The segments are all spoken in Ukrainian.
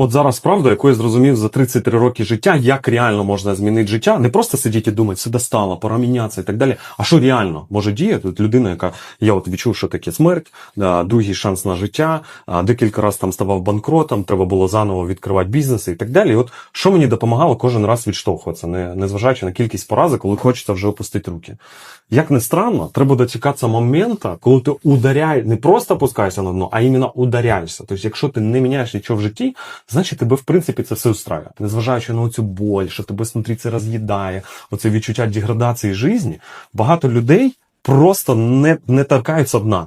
От зараз правда, яку я зрозумів за 33 роки життя, як реально можна змінити життя, не просто сидіти і думати, все достало, пора мінятися і так далі. А що реально може діяти? От людина, яка я от відчув, що таке смерть, другий шанс на життя, декілька разів там ставав банкротом, треба було заново відкривати бізнеси і так далі. І от що мені допомагало кожен раз відштовхуватися, не, незважаючи на кількість поразок, коли хочеться вже опустити руки. Як не странно, треба дочекатися моменту, коли ти ударяєш, не просто опускаєшся на дно, а іменно ударяєшся. Тобто, якщо ти не міняєш нічого в житті, значить тебе в принципі це все устраює. Незважаючи на цю боль, що тебе внутрі це роз'їдає, оце відчуття деградації житті, багато людей просто не, не торкаються дна.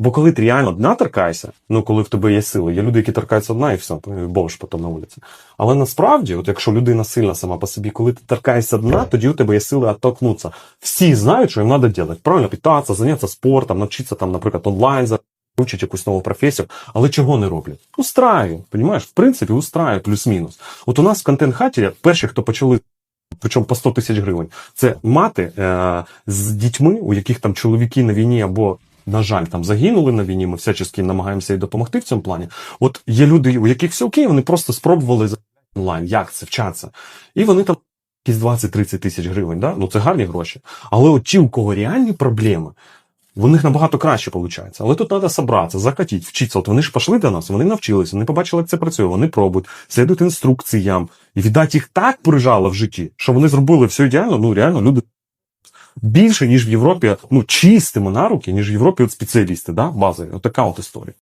Бо коли ти реально дна торкаєшся, ну коли в тебе є сили, є люди, які торкаються дна і все, бомж потім на вулиці. Але насправді, от якщо людина сильна сама по собі, коли ти торкаєшся дна, тоді у тебе є сили оттолкнутися. Всі знають, що їм треба робити. Правильно питатися, зайнятися спортом, навчитися там, наприклад, онлайн вивчити якусь нову професію, але чого не роблять? Устраю, понімаєш? В принципі, устраю, плюс-мінус. От у нас в контент-хаті перші, хто почали. Причому по 100 тисяч гривень. Це мати е, з дітьми, у яких там чоловіки на війні або, на жаль, там загинули на війні. Ми всячески намагаємося їй допомогти в цьому плані. От є люди, у яких все окей, вони просто спробували за- онлайн, як це вчатися. І вони там якісь 20-30 тисяч гривень. Да? Ну це гарні гроші. Але от ті, у кого реальні проблеми, в них набагато краще виходить. Але тут треба зібратися, закатіть, вчитися. От вони ж пішли до нас, вони навчилися, вони побачили, як це працює, вони пробують, слідують інструкціям. І віддать їх так прижало в житті, що вони зробили все ідеально, ну реально люди. Більше, ніж в Європі, ну, чистимо на руки, ніж в Європі от спеціалісти, да, базові. Отака така от історія.